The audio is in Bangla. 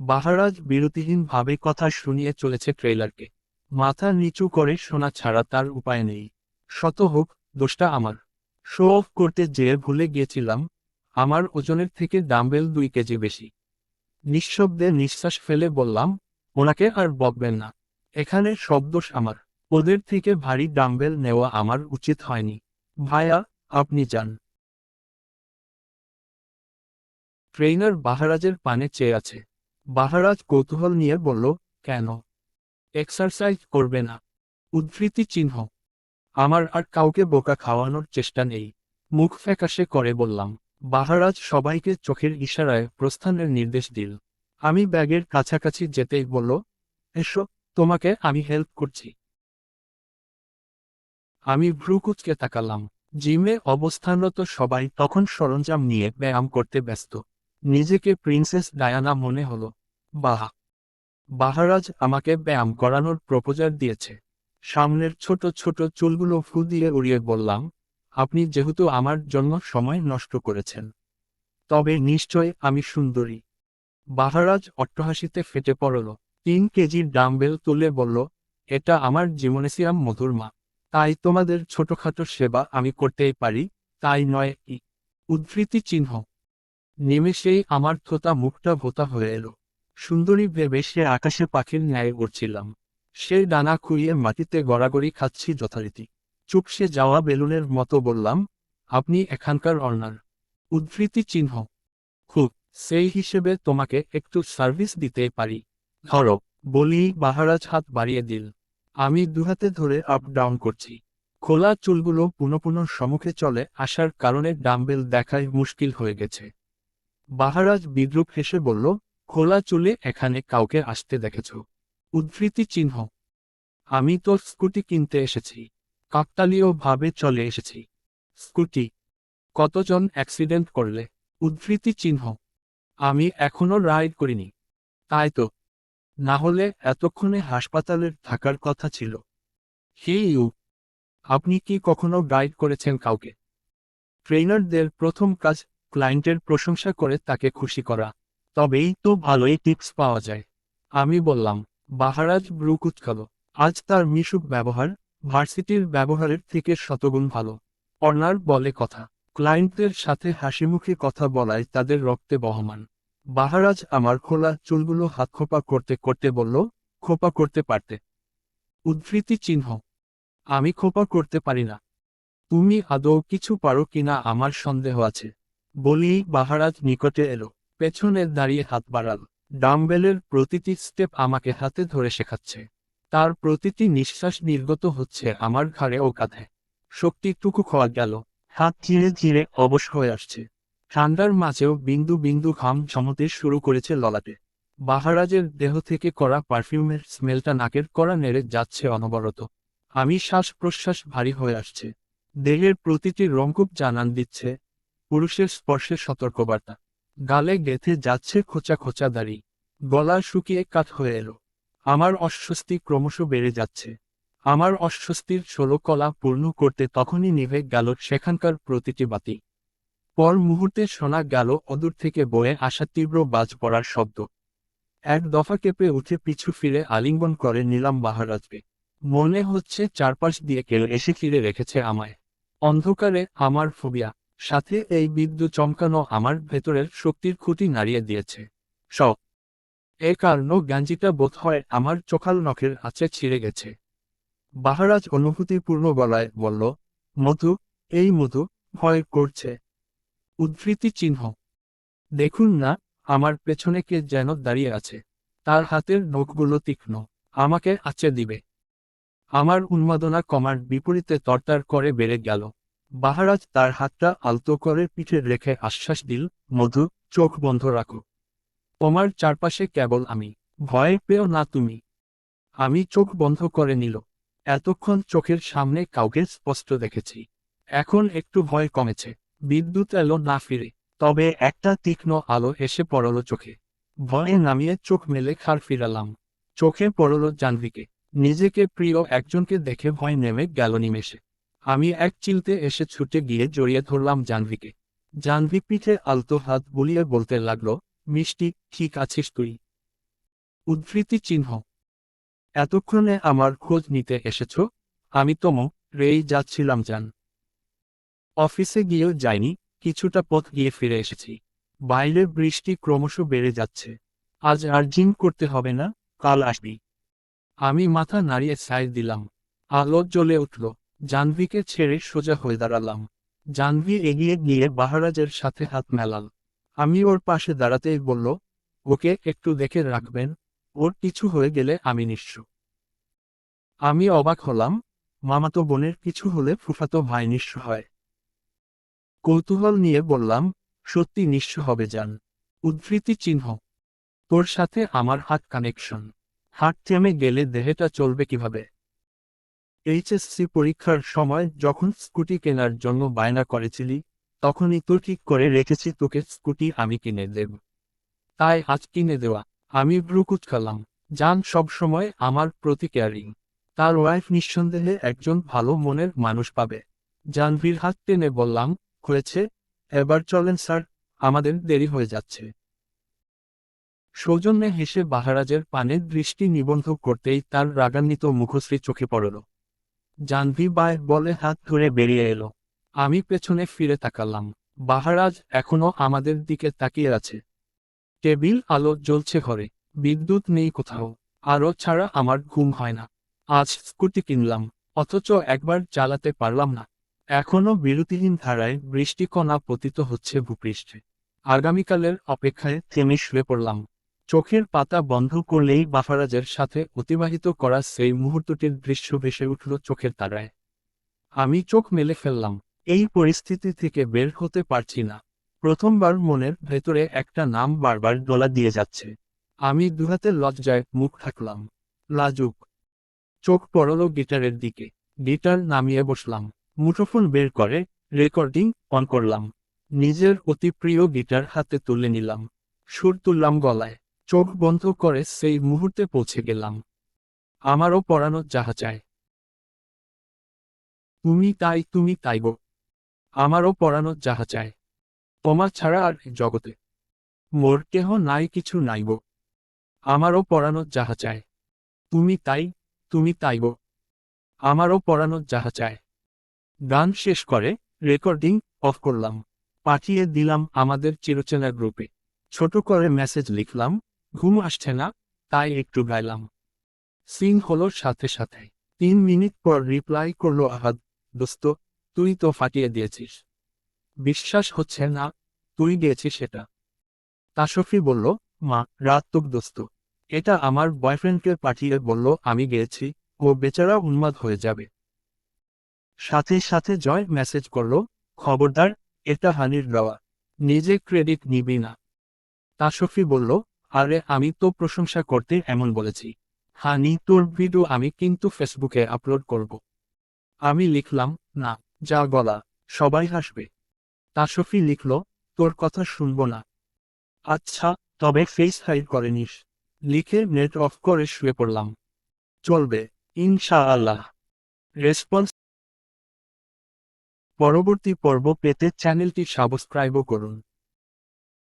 বাহারাজ বিরতিহীনভাবে কথা শুনিয়ে চলেছে ট্রেলারকে মাথা নিচু করে শোনা ছাড়া তার উপায় নেই। শত হোক, দোষটা আমার। শো অফ করতে যেয়ে ভুলে গিয়েছিলাম, আমার ওজনের থেকে ডাম্বেল দুই কেজি বেশি। নিঃশব্দে নিঃশ্বাস ফেলে বললাম, ওনাকে আর বকবেন না। এখানে সব দোষ আমার। ওদের থেকে ভারী ডাম্বেল নেওয়া আমার উচিত হয়নি। ভাইয়া আপনি যান। ট্রেইনার বাহারাজের পানে চেয়ে আছে। বাহারাজ কৌতূহল নিয়ে বলল, কেন? এক্সারসাইজ করবে না। উদ্ধৃতি চিহ্ন। আমার আর কাউকে বোকা খাওয়ানোর চেষ্টা নেই। মুখ ফ্যাকাশে করে বললাম, বাহারাজ সবাইকে চোখের ইশারায় প্রস্থানের নির্দেশ দিল। আমি ব্যাগের কাছাকাছি যেতেই বলল, এসো, তোমাকে আমি হেল্প করছি। আমি ভ্রুকুচকে তাকালাম। জিমে অবস্থানরত সবাই তখন সরঞ্জাম নিয়ে ব্যায়াম করতে ব্যস্ত। নিজেকে প্রিন্সেস ডায়ানা মনে হলো। বাহ। বাহারাজ আমাকে ব্যায়াম করানোর প্রপোজার দিয়েছে। সামনের ছোট ছোট চুলগুলো ফু দিয়ে উড়িয়ে বললাম, আপনি যেহেতু আমার জন্য সময় নষ্ট করেছেন, তবে নিশ্চয় আমি সুন্দরী। বাহারাজ অট্টহাসিতে ফেটে পড়ল, তিন কেজির ডাম্বেল তুলে বলল, এটা আমার জিমনেসিয়াম মধুর মা, তাই তোমাদের ছোটখাটো সেবা আমি করতেই পারি, তাই নয় কি উদ্ধৃতি চিহ্ন। নিমেষেই আমার থোতা মুখটা ভোতা হয়ে এলো। সুন্দরী ভেবে সে আকাশে পাখির ন্যায় উড়ছিলাম। সে ডানা খুইয়ে মাটিতে গড়াগড়ি খাচ্ছি যথারীতি। চুপসে যাওয়া বেলুনের মতো বললাম, আপনি এখানকার অর্নার উদ্ধৃতি চিহ্ন। খুব, সেই হিসেবে তোমাকে একটু সার্ভিস দিতে পারি। ধরো, বলি বাহারাজ হাত বাড়িয়ে দিল। আমি দুহাতে ধরে আপ ডাউন করছি। খোলা চুলগুলো পুনঃ পুনঃ সম্মুখে চলে আসার কারণে ডাম্বেল দেখায় মুশকিল হয়ে গেছে। বাহারাজ বিদ্রুপ হেসে বলল খোলা চুলে এখানে কাউকে আসতে দেখেছ। উদ্ধৃতি চিহ্ন। আমি তো স্কুটি কিনতে এসেছি। কাকতালীয় ভাবে চলে এসেছি। স্কুটি। কতজন অ্যাক্সিডেন্ট করলে? উদ্ধৃতি চিহ্ন। আমি এখনও রাইড করিনি। তাই তো। না হলে এতক্ষণে হাসপাতালের থাকার কথা ছিল। Hey you. আপনি কি কখনো গাইড করেছেন কাউকে? ট্রেনারদের প্রথম কাজ ক্লায়েন্টের প্রশংসা করে তাকে খুশি করা। তবেই তো ভালোই টিপস পাওয়া যায়। আমি বললাম, বাহারাজ ব্রু কুচকাল আজ তার মিশুক ব্যবহার, ভার্সিটির ব্যবহারের থেকে শতগুণ ভালো। অর্নার বলে কথা। ক্লায়েন্টদের সাথে হাসিমুখে কথা বলায় তাদের রক্তে বহমান। বাহারাজ আমার খোলা চুলগুলো হাত খোপা করতে করতে বলল, খোপা করতে পারতে। উদ্ধৃতি চিহ্ন। আমি খোপা করতে পারি না। তুমি আদৌ কিছু পারো কিনা আমার সন্দেহ আছে। বলি বাহারাজ নিকটে এলো। পেছনে দাঁড়িয়ে হাত বাড়াল। ডাম্বেলের প্রতিটি স্টেপ আমাকে হাতে ধরে শেখাচ্ছে। তার প্রতিটি নিঃশ্বাস নির্গত হচ্ছে আমার ঘাড়ে ও কাঁধে। শক্তিটুকু খোয়া গেল। হাত ধীরে ধীরে অবশ হয়ে আসছে। ঠান্ডার মাঝেও বিন্দু বিন্দু ঘাম জমতে শুরু করেছে ললাটে। বাহারাজের দেহ থেকে করা পারফিউমের স্মেলটা নাকের করা নেড়ে যাচ্ছে অনবরত। আমি শ্বাস প্রশ্বাস ভারী হয়ে আসছে। দেহের প্রতিটি রঙ্কুপ জানান দিচ্ছে। পুরুষের স্পর্শে সতর্কবার্তা। গালে গেথে যাচ্ছে খোঁচা খোঁচা দাড়ি। গলা শুকিয়ে কাঠ হয়ে এলো। আমার অস্বস্তি ক্রমশ বেড়ে যাচ্ছে। আমার অস্বস্তির ষোলো কলা পূর্ণ করতে তখনই নিভে গেল সেখানকার প্রতিটি বাতি। পর মুহূর্তে শোনা গেল অদূর থেকে বয়ে আসা তীব্র বাজ পড়ার শব্দ। এক দফা কেঁপে উঠে পিছু ফিরে আলিঙ্গন করে নিলাম বাহারাজকে। মনে হচ্ছে চারপাশ দিয়ে কেউ এসে ফিরে রেখেছে আমায়। অন্ধকারে আমার ফোবিয়া। সাথে এই বিদ্যুৎ চমকানো আমার ভেতরের শক্তির খুঁটি নাড়িয়ে দিয়েছে। স এ কারণ গাঞ্জিটা বোধ হয় আমার চোখাল নখের আছে ছিঁড়ে গেছে। বাহারাজ অনুভূতিপূর্ণ গলায় বলল, মধু, এই মধু ভয় করছে। উদ্ধৃতি চিহ্ন। দেখুন না, আমার পেছনে কে যেন দাঁড়িয়ে আছে। তার হাতের নখগুলো তীক্ষ্ণ, আমাকে আচে দিবে। আমার উন্মাদনা কমার বিপরীতে তরতার করে বেড়ে গেল। বাহারাজ তার হাতটা আলতো করে পিঠে রেখে আশ্বাস দিল, মধু, চোখ বন্ধ রাখো। তোমার চারপাশে কেবল আমি। ভয় পেও না তুমি। আমি চোখ বন্ধ করে নিল। এতক্ষণ চোখের সামনে কাউকে স্পষ্ট দেখেছি। এখন একটু ভয় কমেছে। বিদ্যুৎ এলো না ফিরে। তবে একটা তীক্ষ্ণ আলো এসে পড়ল চোখে। ভয়ে নামিয়ে চোখ মেলে খার ফিরালাম। চোখে পড়ল জাহ্নবীকে। নিজেকে প্রিয় একজনকে দেখে ভয় নেমে গেল নিমেষে। আমি এক চিলতে এসে ছুটে গিয়ে জড়িয়ে ধরলাম জাহ্নবীকে। জাহ্নবী পিঠে আলতো হাত বুলিয়ে বলতে লাগল, মিষ্টি, ঠিক আছিস তুই? উদ্ধৃতি চিহ্ন। এতক্ষণে আমার খোঁজ নিতে এসেছ? আমি তো মো, রেই যাচ্ছিলাম জান। অফিসে গিয়েও যাইনি, কিছুটা পথ গিয়ে ফিরে এসেছি। বাইরে বৃষ্টি ক্রমশ বেড়ে যাচ্ছে। আজ আর জিম করতে হবে না, কাল আসবি। আমি মাথা নাড়িয়ে সাইড দিলাম। আলো জ্বলে উঠল। জাহ্নবীকে ছেড়ে সোজা হয়ে দাঁড়ালাম। জাহ্নবী এগিয়ে গিয়ে বাহারাজের সাথে হাত মেলাল। আমি ওর পাশে দাঁড়াতেই বলল, ওকে একটু দেখে রাখবেন, ওর কিছু হয়ে গেলে আমি নিঃস্ব। আমি অবাক হলাম, মামাতো বোনের কিছু হলে ফুফাতো ভাই নিঃস্ব হয়। কৌতূহল নিয়ে বললাম, সত্যি নিঃস্ব হবে যান উদ্ধৃতি চিহ্ন। তোর সাথে আমার হাত কানেকশন হাত থেমে গেলে দেহেটা চলবে কীভাবে? এইচএসসি পরীক্ষার সময় যখন স্কুটি কেনার জন্য বায়না করেছিলি, তখনই তো ঠিক করে রেখেছি তোকে স্কুটি আমি কিনে দেব। তাই আজ কিনে দেওয়া। আমি ব্রুকুচকালাম যান সবসময় আমার প্রতি কেয়ারিং। তার ওয়াইফ নিঃসন্দেহে একজন ভালো মনের মানুষ পাবে। জানভীর হাত টেনে বললাম, হয়েছে। এবার চলেন স্যার, আমাদের দেরি হয়ে যাচ্ছে। সৌজন্যে হেসে বাহারাজের পানের দৃষ্টি নিবন্ধ করতেই তার রাগান্বিত মুখশ্রী চোখে পড়ল। জানভি বায় বলে হাত ধরে বেরিয়ে এলো। আমি পেছনে ফিরে তাকালাম। বাহারাজ এখনও আমাদের দিকে তাকিয়ে আছে। টেবিল আলো জ্বলছে ঘরে। বিদ্যুৎ নেই কোথাও। আরও ছাড়া আমার ঘুম হয় না। আজ স্কুটি কিনলাম, অথচ একবার চালাতে পারলাম না। এখনও বিরতিহীন ধারায় বৃষ্টিকণা পতিত হচ্ছে ভূপৃষ্ঠে। আগামীকালের অপেক্ষায় থেমে শুয়ে পড়লাম। চোখের পাতা বন্ধ করলেই বাফারাজের সাথে অতিবাহিত করা সেই মুহূর্তটির দৃশ্য ভেসে উঠল চোখের তারায়। আমি চোখ মেলে ফেললাম। এই পরিস্থিতি থেকে বের হতে পারছি না। প্রথমবার মনের ভেতরে একটা নাম বারবার ডোলা দিয়ে যাচ্ছে। আমি দুহাতে লজ্জায় মুখ থাকলাম লাজুক। চোখ পড়ল গিটারের দিকে। গিটার নামিয়ে বসলাম। মুঠোফোন বের করে রেকর্ডিং অন করলাম। নিজের অতি প্রিয় গিটার হাতে তুলে নিলাম। সুর তুললাম গলায়। চোখ বন্ধ করে সেই মুহূর্তে পৌঁছে গেলাম। আমারও পড়ানো যাহা চায়। তুমি তাই তুমি তাই গো। আমারও পড়ানো যাহা চায়। তোমা ছাড়া আর জগতে মোর কেহ নাই, কিছু নাই গো। আমারও পড়ানো যাহা চায়। তুমি তাই তুমি তাই গো। আমারও পড়ানো যাহা চায়। গান শেষ করে রেকর্ডিং অফ করলাম। পাঠিয়ে দিলাম আমাদের চিরচেনা গ্রুপে। ছোট করে মেসেজ লিখলাম। ঘুম আসছে না, তাই একটু গাইলাম। সিন হলো সাথে সাথে। তিন মিনিট পর রিপ্লাই করল আহাদ, দোস্ত, তুই তো ফাটিয়ে দিয়েছিস। বিশ্বাস হচ্ছে না, তুই গিয়েছিস সেটা তাসফি বলল, মা, রাত তোক দোস্ত। এটা আমার বয়ফ্রেন্ডকে পাঠিয়ে বলল, আমি গিয়েছি, ও বেচারা উন্মাদ হয়ে যাবে। সাথে সাথে জয় মেসেজ করল, খবরদার, এটা হানির দেওয়া। নিজে ক্রেডিট নিবি না। তাসফি বলল আরে, আমি তো প্রশংসা করতে এমন বলেছি। হানি, তোর ভিডিও আমি কিন্তু ফেসবুকে আপলোড করব। আমি লিখলাম, না, যা গলা সবাই হাসবে। তাসফি লিখল, তোর কথা শুনব না। আচ্ছা তবে ফেস হাইড করে নিস। লিখে নেট অফ করে শুয়ে পড়লাম। চলবে ইনশা আল্লাহ রেসপন্স পরবর্তী পর্ব পেতে চ্যানেলটি সাবস্ক্রাইবও করুন।